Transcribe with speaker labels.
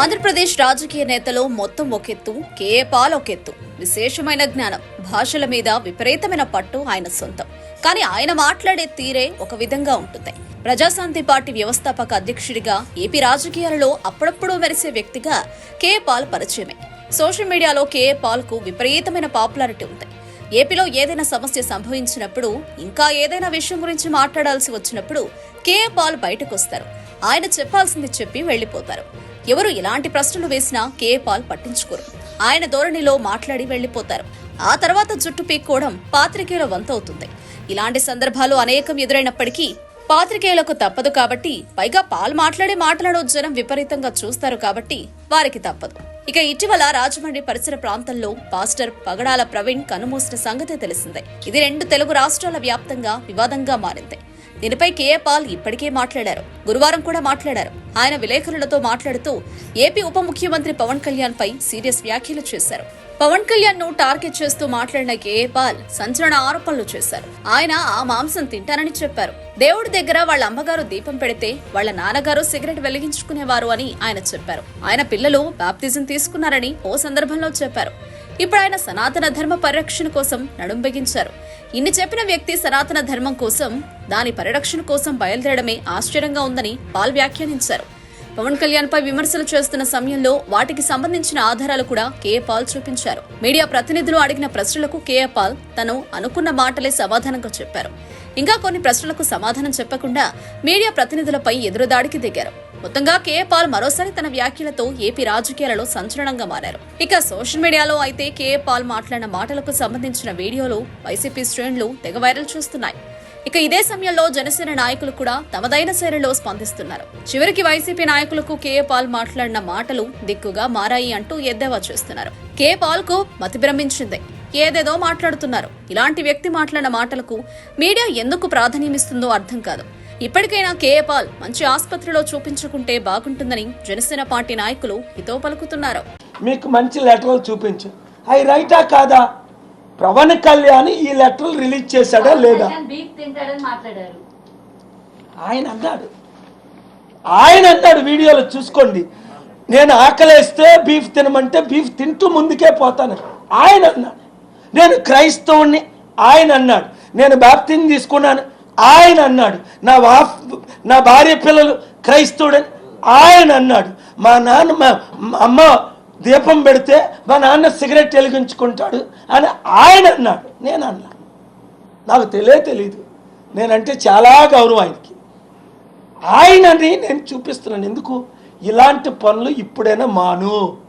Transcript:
Speaker 1: ఆంధ్రప్రదేశ్ రాజకీయ నేతలు మొత్తం ఒకెత్తు కేపాల్ ఒకెత్తు. విశేషమైన జ్ఞానం. భాషల మీద విపరీతమైన పట్టు ఆయన సొంతం. కానీ ఆయన మాట్లాడే తీరే ఒక విధంగా ఉంటుంది. ప్రజాశాంతి పార్టీ వ్యవస్థాపక అధ్యక్షుడిగా ఏపీ రాజకీయాలలో అప్పుడప్పుడు మెరిసే వ్యక్తిగా కేపాల్ పరిచయమే. సోషల్ మీడియాలో కేఏ పాల్కు విపరీతమైన పాపులారిటీ ఉంది. ఏపీలో ఏదైనా సమస్య సంభవించినప్పుడు ఇంకా ఏదైనా విషయం గురించి మాట్లాడాల్సి వచ్చినప్పుడు కేఏ పాల్ బయటకు వస్తారు ఆయన చెప్పాల్సింది చెప్పి వెళ్ళిపోతారు ఎవరు ఎలాంటి ప్రశ్నలు వేసినా కే పాల్ పట్టించుకోరు. ఆయన ధోరణిలో మాట్లాడి వెళ్ళిపోతారు ఆ తర్వాత జుట్టు పీక్కోవడం పాత్రికేయుల వంతవుతుంది. ఇలాంటి సందర్భాలు అనేకం ఎదురైనప్పటికీ పాత్రికేయులకు తప్పదు కాబట్టి పైగా పాల్ మాట్లాడే మాటలను జనం విపరీతంగా చూస్తారు కాబట్టి వారికి తప్పదు. ఇక ఇటీవల రాజమండ్రి పరిసర ప్రాంతంలో పాస్టర్ పగడాల ప్రవీణ్ కనుమూసిన సంగతి తెలిసిందే. ఇది రెండు తెలుగు రాష్ట్రాల వ్యాప్తంగా వివాదంగా మారింది. దీనిపై కేఏ పాల్ ఇప్పటికే మాట్లాడారు. గురువారం కూడా మాట్లాడారు. ఆయన విలేకరులతో మాట్లాడుతూ ఏపీ ఉప ముఖ్యమంత్రి పవన్ కళ్యాణ్ పై సీరియస్ వ్యాఖ్యలు చేశారు. పవన్ కళ్యాణ్ను టార్గెట్ చేస్తూ మాట్లాడిన కేఏ పాల్ సంచలన ఆరోపణలు చేశారు. ఆయన ఆ మాంసం తింటానని చెప్పారు. దేవుడి దగ్గర వాళ్ళ అమ్మగారు దీపం పెడితే వాళ్ళ నాన్నగారు సిగరెట్ వెలిగించుకునేవారు అని ఆయన చెప్పారు. ఆయన పిల్లలు బాప్తిజం తీసుకున్నారని ఓ సందర్భంలో చెప్పారు. ఇప్పుడు ఆయన సనాతన ధర్మ పరిరక్షణ కోసం నడుం బిగించారు. ఇన్ని చెప్పిన వ్యక్తి సనాతన ధర్మం కోసం దాని పరిరక్షణ కోసం బయలుదేరడమే ఆశ్చర్యంగా ఉందని పాల్ వ్యాఖ్యానించారు. పవన్ కళ్యాణ్ పై విమర్శలు చేస్తున్న సమయంలో వాటికి సంబంధించిన ఆధారాలు కూడా కేఏ పాల్ చూపించారు. మీడియా ప్రతినిధులు అడిగిన ప్రశ్నలకు కేఏ పాల్ తను అనుకున్న మాటలే సమాధానంగా చెప్పారు. ఇంకా కొన్ని ప్రశ్నలకు సమాధానం చెప్పకుండా మీడియా ప్రతినిధులపై ఎదురుదాడికి దిగారు. మొత్తంగా కేఏ పాల్ మరోసారి తన వ్యాఖ్యలతో ఏపీ రాజకీయాలలో సంచలనంగా మారారు. ఇక సోషల్ మీడియాలో అయితే కేఏ పాల్ మాట్లాడిన మాటలకు సంబంధించిన వీడియోలు వైసీపీ శ్రేణులు తెగ వైరల్ చేస్తున్నాయి. ఇక ఇదే సమయంలో జనసేన నాయకులు కూడా తమదైన శైలిలో స్పందిస్తున్నారు. చివరికి వైసీపీ నాయకులకు కేఏ పాల్ మాట్లాడిన మాటలు దిక్కుగా మారాయి అంటూ ఎద్దేవా చేస్తున్నారు. కే పాల్కు మతిభ్రమించింది ఏదేదో మాట్లాడుతున్నారు. ఇలాంటి వ్యక్తి మాట్లాడిన మాటలకు మీడియా ఎందుకు ప్రాధాన్యమిస్తుందో అర్థం కాదు. ఇప్పటికైనా కేఏ పాల్ మంచి ఆసుపత్రిలో చూపించుకుంటే బాగుంటుందని జనసేన పార్టీ నాయకులు హితో పలుకుతున్నారు.
Speaker 2: మీకు మంచి లెటర్లు చూపించు. అవి రైటా కాదా? పవన్ కళ్యాణ్ ఈ లెటర్లు రిలీజ్ చేశాడా లేదా?
Speaker 3: బీక్ తింటాడని మాట్లాడారు.
Speaker 2: ఆయన అన్నాడు. ఆయన అన్నాడు వీడియోలో చూసుకోండి. నేను ఆకలేస్తే బీఫ్ తినమంటే బీఫ్ తింటూ ముందుకే పోతాను. ఆయన అన్నాడు. నేను క్రైస్తవుణ్ణి ఆయన అన్నాడు. నేను బ్యాప్తిని తీసుకున్నాను ఆయన అన్నాడు. నా వాఫ్ నా భార్య పిల్లలు క్రైస్తవుడని ఆయన అన్నాడు. మా నాన్న మా మా అమ్మ దీపం పెడితే మా నాన్న సిగరెట్ వెలిగించుకుంటాడు అని ఆయన అన్నాడు. నేను అన్నాను. నాకు తెలియ తెలీదు. నేనంటే చాలా గౌరవం ఆయనకి. ఆయనని నేను చూపిస్తున్నాను. ఎందుకు? ఇలాంటి పనులు ఇప్పుడైనా మాను.